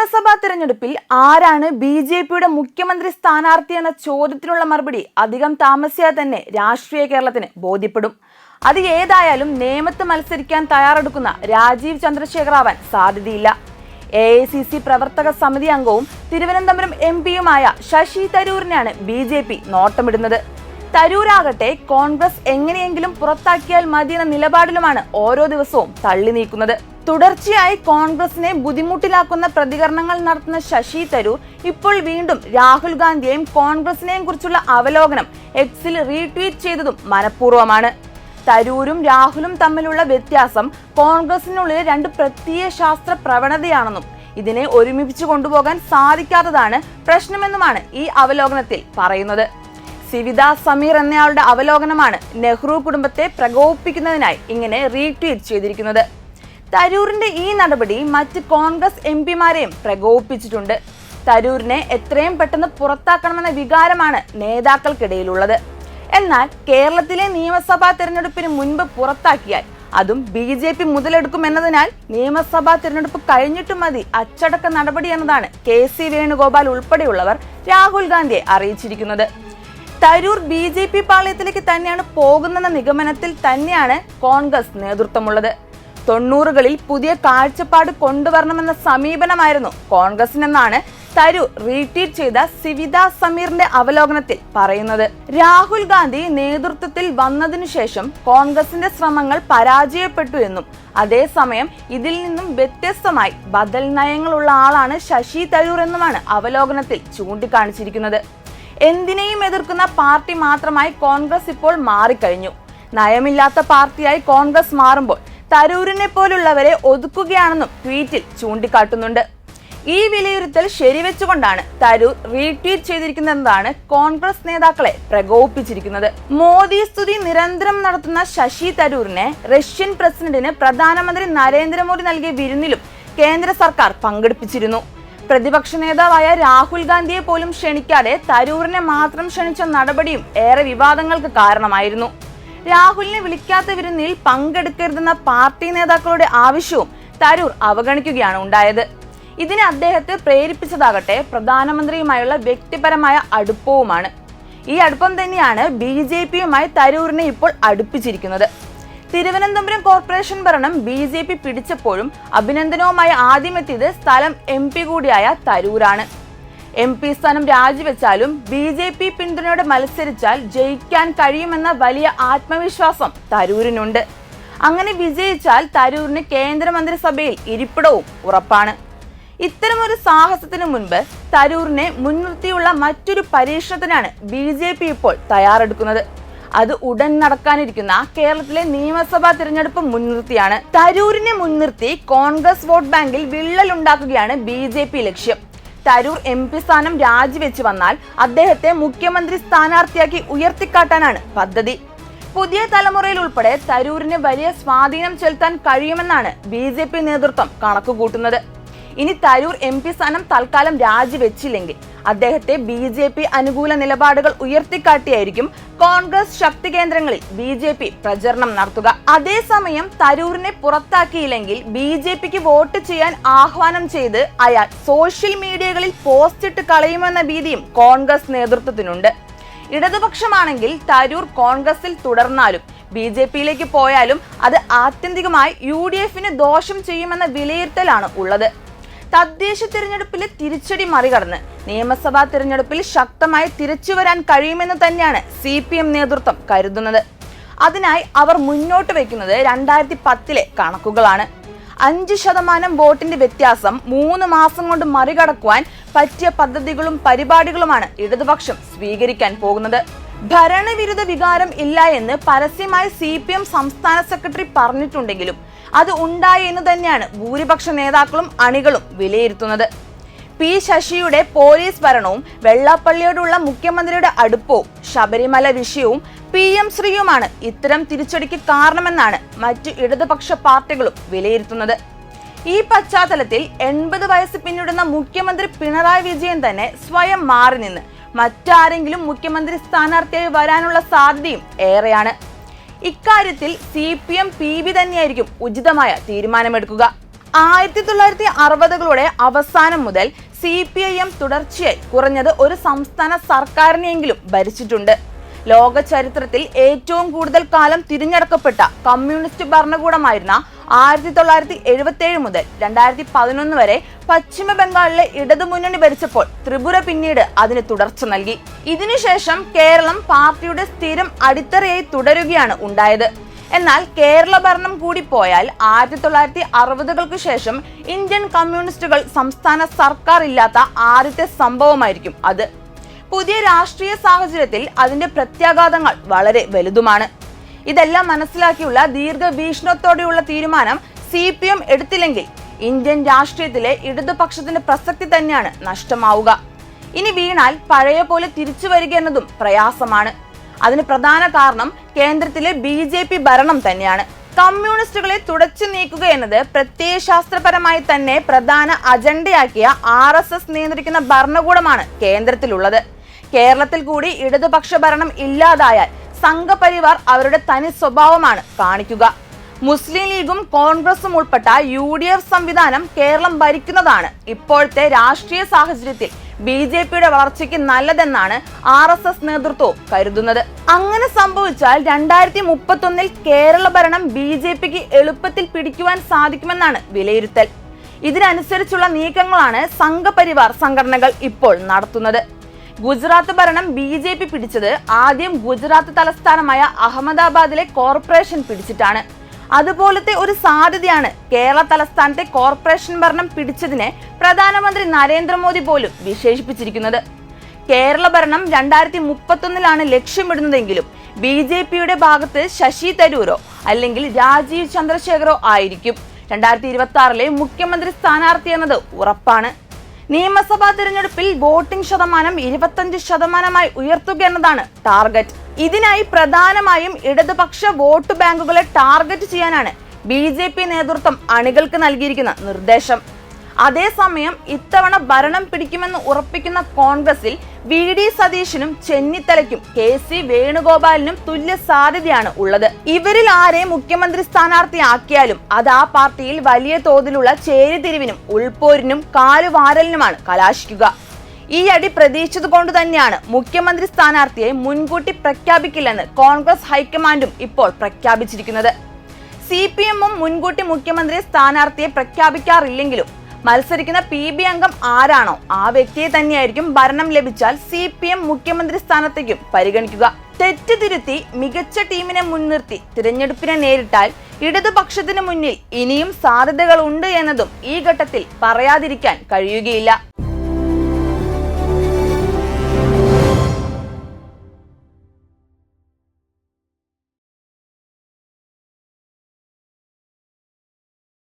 നിയമസഭാ തെരഞ്ഞെടുപ്പിൽ ആരാണ് ബി ജെ പിയുടെ മുഖ്യമന്ത്രി സ്ഥാനാർത്ഥി എന്ന ചോദ്യത്തിനുള്ള മറുപടി അധികം താമസിയാതെ തന്നെ രാഷ്ട്രീയ കേരളത്തിന് ബോധ്യപ്പെടും. അത് ഏതായാലും നേമത്ത് മത്സരിക്കാൻ തയ്യാറെടുക്കുന്ന രാജീവ് ചന്ദ്രശേഖറാവാൻ സാധ്യതയില്ല. എ ഐ സി സി പ്രവർത്തക സമിതി അംഗവും തിരുവനന്തപുരം എം പിയുമായ ശശി തരൂരിനെയാണ് ബി ജെ പി നോട്ടമിടുന്നത്. തരൂരാകട്ടെ കോൺഗ്രസ് എങ്ങനെയെങ്കിലും പുറത്താക്കിയാൽ മതിയെന്ന നിലപാടിലുമാണ് ഓരോ ദിവസവും തള്ളി നീക്കുന്നത് തുടർച്ചയായി കോൺഗ്രസിനെ ബുദ്ധിമുട്ടിലാക്കുന്ന പ്രതികരണങ്ങൾ നടത്തുന്ന ശശി തരൂർ ഇപ്പോൾ വീണ്ടും രാഹുൽ ഗാന്ധിയെയും കോൺഗ്രസിനെയും കുറിച്ചുള്ള അവലോകനം എക്സിൽ റീട്വീറ്റ് ചെയ്തതും മനഃപൂർവമാണ്. തരൂരും രാഹുലും തമ്മിലുള്ള വ്യത്യാസം കോൺഗ്രസിനുള്ളിലെ രണ്ട് പ്രത്യയ ശാസ്ത്ര പ്രവണതയാണെന്നും ഇതിനെ ഒരുമിപ്പിച്ചു കൊണ്ടുപോകാൻ സാധിക്കാത്തതാണ് പ്രശ്നമെന്നുമാണ് ഈ അവലോകനത്തിൽ പറയുന്നത്. സിവിത സമീർ എന്നയാളുടെ അവലോകനമാണ് നെഹ്റു കുടുംബത്തെ പ്രകോപിപ്പിക്കുന്നതിനായി ഇങ്ങനെ റീട്വീറ്റ് ചെയ്തിരിക്കുന്നത്. തരൂരിന്റെ ഈ നടപടി മറ്റ് കോൺഗ്രസ് എം പിമാരെയും പ്രകോപിപ്പിച്ചിട്ടുണ്ട്. തരൂരിനെ എത്രയും പെട്ടെന്ന് പുറത്താക്കണമെന്ന വികാരമാണ് നേതാക്കൾക്കിടയിലുള്ളത്. എന്നാൽ കേരളത്തിലെ നിയമസഭാ തെരഞ്ഞെടുപ്പിന് മുൻപ് പുറത്താക്കിയാൽ അതും ബി ജെ പി മുതലെടുക്കുമെന്നതിനാൽ നിയമസഭാ തിരഞ്ഞെടുപ്പ് കഴിഞ്ഞിട്ട് മതി അച്ചടക്ക നടപടി എന്നതാണ് കെ സി വേണുഗോപാൽ ഉൾപ്പെടെയുള്ളവർ രാഹുൽ ഗാന്ധിയെ അറിയിച്ചിരിക്കുന്നത്. തരൂർ ബി ജെ പി പാളയത്തിലേക്ക് തന്നെയാണ് പോകുന്നെന്ന നിഗമനത്തിൽ തന്നെയാണ് കോൺഗ്രസ് നേതൃത്വമുള്ളത്. തൊണ്ണൂറുകളിൽ പുതിയ കാഴ്ചപ്പാട് കൊണ്ടുവരണമെന്ന സമീപനമായിരുന്നു കോൺഗ്രസിനെന്നാണ് തരൂർ റീട്വീറ്റ് ചെയ്ത സിവിത സമീറിന്റെ അവലോകനത്തിൽ പറയുന്നത്. രാഹുൽ ഗാന്ധി നേതൃത്വത്തിൽ വന്നതിനു ശേഷം കോൺഗ്രസിന്റെ ശ്രമങ്ങൾ പരാജയപ്പെട്ടു എന്നും അതേസമയം ഇതിൽ നിന്നും വ്യത്യസ്തമായി ബദൽ നയങ്ങളുള്ള ആളാണ് ശശി തരൂർ എന്നുമാണ് അവലോകനത്തിൽ ചൂണ്ടിക്കാണിച്ചിരിക്കുന്നത്. എന്തിനേയും എതിർക്കുന്ന പാർട്ടി മാത്രമായി കോൺഗ്രസ് ഇപ്പോൾ മാറിക്കഴിഞ്ഞു. നയമില്ലാത്ത പാർട്ടിയായി കോൺഗ്രസ് മാറുമ്പോൾ തരൂരിനെ പോലുള്ളവരെ ഒതുക്കുകയാണെന്നും ട്വീറ്റിൽ ചൂണ്ടിക്കാട്ടുന്നുണ്ട്. ഈ വിലയിരുത്തൽ ശരിവെച്ചുകൊണ്ടാണ് തരൂർ റീട്വീറ്റ് ചെയ്തിരിക്കുന്നതെന്നാണ് കോൺഗ്രസ് നേതാക്കളെ പ്രകോപിപ്പിച്ചിരിക്കുന്നത്. മോദി സ്തുതി നിരന്തരം നടത്തുന്ന ശശി തരൂരിനെ റഷ്യൻ പ്രസിഡന്റിന് പ്രധാനമന്ത്രി നരേന്ദ്രമോദി നൽകിയ വിരുന്നിലും കേന്ദ്ര സർക്കാർ പങ്കെടുപ്പിച്ചിരുന്നു. പ്രതിപക്ഷ നേതാവായ രാഹുൽ ഗാന്ധിയെ പോലും ക്ഷണിക്കാതെ തരൂരിനെ മാത്രം ക്ഷണിച്ച നടപടിയും ഏറെ വിവാദങ്ങൾക്ക് കാരണമായിരുന്നു. രാഹുലിനെ വിളിക്കാത്ത വിരുന്നിൽ പങ്കെടുക്കരുതെന്ന പാർട്ടി നേതാക്കളുടെ ആവശ്യവും തരൂർ അവഗണിക്കുകയാണ് ഉണ്ടായത്. ഇതിനെ അദ്ദേഹത്തെ പ്രേരിപ്പിച്ചതാകട്ടെ പ്രധാനമന്ത്രിയുമായുള്ള വ്യക്തിപരമായ അടുപ്പവുമാണ്. ഈ അടുപ്പം തന്നെയാണ് ബി ജെ പിയുമായി തരൂരിനെ ഇപ്പോൾ അടുപ്പിച്ചിരിക്കുന്നത്. തിരുവനന്തപുരം കോർപ്പറേഷൻ ഭരണം ബി ജെ പി പിടിച്ചപ്പോഴും അഭിനന്ദനവുമായി ആദ്യമെത്തിയത് സ്ഥലം എം പി കൂടിയായ തരൂരാണ്. എം പി സ്ഥാനം രാജിവെച്ചാലും ബി ജെ പി പിന്തുണയോടെ മത്സരിച്ചാൽ ജയിക്കാൻ കഴിയുമെന്ന വലിയ ആത്മവിശ്വാസം തരൂരിനുണ്ട്. അങ്ങനെ വിജയിച്ചാൽ തരൂരിന് കേന്ദ്രമന്ത്രിസഭയിൽ ഇരിപ്പിടവും ഉറപ്പാണ്. ഇത്തരമൊരു സാഹസത്തിനു മുൻപ് തരൂരിനെ മുൻനിർത്തിയുള്ള മറ്റൊരു പരീക്ഷണത്തിനാണ് ബി ജെ പി ഇപ്പോൾ തയ്യാറെടുക്കുന്നത്. അത് ഉടൻ നടക്കാനിരിക്കുന്ന കേരളത്തിലെ നിയമസഭാ തിരഞ്ഞെടുപ്പ് മുൻനിർത്തിയാണ്. തരൂരിനെ മുൻനിർത്തി കോൺഗ്രസ് വോട്ട് ബാങ്കിൽ വിള്ളലുണ്ടാക്കുകയാണ് ബി ലക്ഷ്യം. തരൂർ എം പി സ്ഥാനം രാജിവെച്ച് വന്നാൽ അദ്ദേഹത്തെ മുഖ്യമന്ത്രി സ്ഥാനാർത്ഥിയാക്കി ഉയർത്തിക്കാട്ടാനാണ് പദ്ധതി. പുതിയ തലമുറയിൽ ഉൾപ്പെടെ തരൂരിന് വലിയ സ്വാധീനം ചെലുത്താൻ കഴിയുമെന്നാണ് ബി നേതൃത്വം കണക്കുകൂട്ടുന്നത്. ഇനി തരൂർ എം പി സ്ഥാനം തൽക്കാലം രാജിവെച്ചില്ലെങ്കിൽ അദ്ദേഹത്തെ ബി ജെ പി അനുകൂല നിലപാടുകൾ ഉയർത്തിക്കാട്ടിയായിരിക്കും കോൺഗ്രസ് ശക്തി കേന്ദ്രങ്ങളിൽ ബി ജെ പി പ്രചരണം നടത്തുക. അതേസമയം തരൂരിനെ പുറത്താക്കിയില്ലെങ്കിൽ ബി ജെ പിക്ക് വോട്ട് ചെയ്യാൻ ആഹ്വാനം ചെയ്ത് അയാൾ സോഷ്യൽ മീഡിയകളിൽ പോസ്റ്റ് ഇട്ട് കളയുമെന്ന ഭീതിയും കോൺഗ്രസ് നേതൃത്വത്തിനുണ്ട്. ഇടതുപക്ഷമാണെങ്കിൽ തരൂർ കോൺഗ്രസിൽ തുടർന്നാലും ബി ജെ പിയിലേക്ക് പോയാലും അത് ആത്യന്തികമായി യു ഡി എഫിന് ദോഷം ചെയ്യുമെന്ന വിലയിരുത്തലാണ് ഉള്ളത്. തദ്ദേശ തിരഞ്ഞെടുപ്പിലെ തിരിച്ചടി മറികടന്ന്. നിയമസഭാ തിരഞ്ഞെടുപ്പിൽ ശക്തമായി തിരിച്ചു വരാൻ കഴിയുമെന്ന് തന്നെയാണ് സി പി എം നേതൃത്വം കരുതുന്നത്. അതിനായി അവർ മുന്നോട്ട് വയ്ക്കുന്നത് രണ്ടായിരത്തി പത്തിലെ കണക്കുകളാണ്. അഞ്ച് ശതമാനം വോട്ടിന്റെ വ്യത്യാസം മൂന്ന് മാസം കൊണ്ട് മറികടക്കുവാൻ പറ്റിയ പദ്ധതികളും പരിപാടികളുമാണ് ഇടതുപക്ഷം സ്വീകരിക്കാൻ പോകുന്നത്. ഭരണവിരുദ്ധ വികാരം ഇല്ല എന്ന് പരസ്യമായി സി പി എം സംസ്ഥാന സെക്രട്ടറി പറഞ്ഞിട്ടുണ്ടെങ്കിലും അത് ഉണ്ടായി എന്ന് തന്നെയാണ് ഭൂരിപക്ഷ നേതാക്കളും അണികളും വിലയിരുത്തുന്നത്. പി ശശിയുടെ പോലീസ് ഭരണവും വെള്ളാപ്പള്ളിയോടുള്ള മുഖ്യമന്ത്രിയുടെ അടുപ്പവും ശബരിമല വിഷയവും പി എം ശ്രീയുമാണ് ഇത്തരം തിരിച്ചടിക്ക് കാരണമെന്നാണ് മറ്റു ഇടതുപക്ഷ പാർട്ടികളും വിലയിരുത്തുന്നത്. ഈ പശ്ചാത്തലത്തിൽ എൺപത് വയസ്സ് പിന്നിടുന്ന മുഖ്യമന്ത്രി പിണറായി വിജയൻ തന്നെ സ്വയം മാറി നിന്ന് മറ്റാരെങ്കിലും മുഖ്യമന്ത്രി സ്ഥാനാർത്ഥിയായി വരാനുള്ള സാധ്യതയും ഏറെയാണ്. ഇക്കാര്യത്തിൽ C P M P B തന്നെയായിരിക്കും ഉചിതമായ തീരുമാനമെടുക്കുക. ആയിരത്തി തൊള്ളായിരത്തി അറുപതുകളുടെ അവസാനം മുതൽ സി പി ഐ എം തുടർച്ചയായി കുറഞ്ഞത് ഒരു സംസ്ഥാന സർക്കാരിനെയെങ്കിലും ഭരിച്ചിട്ടുണ്ട്. ലോക ചരിത്രത്തിൽ ഏറ്റവും കൂടുതൽ കാലം തിരഞ്ഞെടുക്കപ്പെട്ട കമ്മ്യൂണിസ്റ്റ് ഭരണകൂടമായിരുന്ന ആയിരത്തി തൊള്ളായിരത്തി എഴുപത്തി ഏഴ് മുതൽ രണ്ടായിരത്തി പതിനൊന്ന് വരെ പശ്ചിമ ബംഗാളിലെ ഇടതുമുന്നണി ഭരിച്ചപ്പോൾ ത്രിപുര പിന്നീട് അതിന് തുടർച്ച നൽകി. ഇതിനുശേഷം കേരളം പാർട്ടിയുടെ സ്ഥിരം അടിത്തറയായി തുടരുകയാണ് ഉണ്ടായത്. എന്നാൽ കേരള ഭരണം കൂടി പോയാൽ ആയിരത്തി തൊള്ളായിരത്തി അറുപതുകൾക്ക് ശേഷം ഇന്ത്യൻ കമ്മ്യൂണിസ്റ്റുകൾ സംസ്ഥാന സർക്കാർ ഇല്ലാത്ത ആദ്യത്തെ സംഭവമായിരിക്കും അത്. പുതിയ രാഷ്ട്രീയ സാഹചര്യത്തിൽ അതിന്റെ പ്രത്യാഘാതങ്ങൾ വളരെ വലുതുമാണ്. ഇതെല്ലാം മനസ്സിലാക്കിയുള്ള ദീർഘവീക്ഷണത്തോടെയുള്ള തീരുമാനം സി പി എം എടുത്തില്ലെങ്കിൽ ഇന്ത്യൻ രാഷ്ട്രീയത്തിലെ ഇടതുപക്ഷത്തിന്റെ പ്രസക്തി തന്നെയാണ് നഷ്ടമാവുക. ഇനി വീണാൽ പഴയ പോലെ തിരിച്ചു വരിക എന്നതും പ്രയാസമാണ്. അതിന് പ്രധാന കാരണം കേന്ദ്രത്തിലെ ബി ജെ പി ഭരണം തന്നെയാണ്. കമ്മ്യൂണിസ്റ്റുകളെ തുടച്ചു നീക്കുക എന്നത് പ്രത്യയശാസ്ത്രപരമായി തന്നെ പ്രധാന അജണ്ടയാക്കിയ ആർ എസ് എസ് നിയന്ത്രിക്കുന്ന ഭരണകൂടമാണ് കേന്ദ്രത്തിലുള്ളത്. കേരളത്തിൽ കൂടി ഇടതുപക്ഷ ഭരണം ഇല്ലാതായാൽ സംഘപരിവാർ അവരുടെ തനി സ്വഭാവമാണ്. കാണിക്കുക. മുസ്ലിം ലീഗും കോൺഗ്രസും ഉൾപ്പെട്ട യു ഡി എഫ് സംവിധാനം കേരളം ഭരിക്കുന്നതാണ്. ഇപ്പോഴത്തെ രാഷ്ട്രീയ സാഹചര്യത്തിൽ ബി ജെ പിയുടെ വളർച്ചയ്ക്ക് നല്ലതെന്നാണ് ആർ എസ് എസ് നേതൃത്വവും കരുതുന്നത്. അങ്ങനെ സംഭവിച്ചാൽ രണ്ടായിരത്തി മുപ്പത്തൊന്നിൽ കേരള ഭരണം ബി ജെ പിക്ക് എളുപ്പത്തിൽ പിടിക്കുവാൻ സാധിക്കുമെന്നാണ് വിലയിരുത്തൽ. ഇതിനനുസരിച്ചുള്ള നീക്കങ്ങളാണ് സംഘപരിവാർ സംഘടനകൾ ഇപ്പോൾ നടത്തുന്നത്. ഗുജറാത്ത് ഭരണം ബി ജെ പി പിടിച്ചത് ആദ്യം ഗുജറാത്ത് തലസ്ഥാനമായ അഹമ്മദാബാദിലെ കോർപ്പറേഷൻ പിടിച്ചിട്ടാണ്. അതുപോലത്തെ ഒരു സാധ്യതയാണ് കേരള തലസ്ഥാനത്തെ കോർപ്പറേഷൻ ഭരണം പിടിച്ചതിനെ പ്രധാനമന്ത്രി നരേന്ദ്രമോദി പോലും വിശേഷിപ്പിച്ചിരിക്കുന്നത്. കേരള ഭരണം രണ്ടായിരത്തി മുപ്പത്തൊന്നിലാണ് ലക്ഷ്യമിടുന്നതെങ്കിലും ബി ജെ പിയുടെ ഭാഗത്ത് ശശി തരൂരോ അല്ലെങ്കിൽ രാജീവ് ചന്ദ്രശേഖരോ ആയിരിക്കും. രണ്ടായിരത്തി ഇരുപത്തി ആറിലെ മുഖ്യമന്ത്രി സ്ഥാനാർത്ഥി എന്നത് ഉറപ്പാണ്. നിയമസഭാ തിരഞ്ഞെടുപ്പിൽ വോട്ടിംഗ് ശതമാനം ഇരുപത്തഞ്ച് ശതമാനമായി ഉയർത്തുക എന്നതാണ് ടാർഗറ്റ്. ഇതിനായി പ്രധാനമായും ഇടതുപക്ഷ വോട്ട് ബാങ്കുകളെ ടാർഗറ്റ് ചെയ്യാനാണ് ബി നേതൃത്വം അണികൾക്ക് നൽകിയിരിക്കുന്ന നിർദ്ദേശം. അതേസമയം ഇത്തവണ ഭരണം പിടിക്കുമെന്ന് ഉറപ്പിക്കുന്ന കോൺഗ്രസിൽ വി ഡി സതീശനും ചെന്നിത്തലയ്ക്കും കെ സി വേണുഗോപാലിനും തുല്യ സാധ്യതയാണ് ഉള്ളത്. ഇവരിൽ ആരെ മുഖ്യമന്ത്രി സ്ഥാനാർത്ഥിയാക്കിയാലും അത് ആ പാർട്ടിയിൽ വലിയ തോതിലുള്ള ചേരിതിരിവിനും ഉൾപോരിനും കാലുവാരലിനുമാണ് കലാശിക്കുക. ഈ അടി പ്രതീക്ഷിച്ചതുകൊണ്ട് തന്നെയാണ് മുഖ്യമന്ത്രി സ്ഥാനാർത്ഥിയെ മുൻകൂട്ടി പ്രഖ്യാപിക്കില്ലെന്ന് കോൺഗ്രസ് ഹൈക്കമാൻഡും ഇപ്പോൾ പ്രഖ്യാപിച്ചിരിക്കുന്നത്. സി പി എമ്മും മുൻകൂട്ടി മുഖ്യമന്ത്രി സ്ഥാനാർത്ഥിയെ പ്രഖ്യാപിക്കാറില്ലെങ്കിലും മത്സരിക്കുന്ന പി ബി അംഗം ആരാണോ? ആ വ്യക്തിയെ തന്നെയായിരിക്കും ഭരണം ലഭിച്ചാൽ സി പി എം മുഖ്യമന്ത്രി സ്ഥാനത്തേക്കും പരിഗണിക്കുക. തെറ്റ് തിരുത്തി മികച്ച ടീമിനെ മുൻനിർത്തി തിരഞ്ഞെടുപ്പിനെ നേരിട്ടാൽ ഇടതുപക്ഷത്തിന് മുന്നിൽ ഇനിയും സാധ്യതകളുണ്ട് എന്നതും ഈ ഘട്ടത്തിൽ പറയാതിരിക്കാൻ കഴിയുകയില്ല.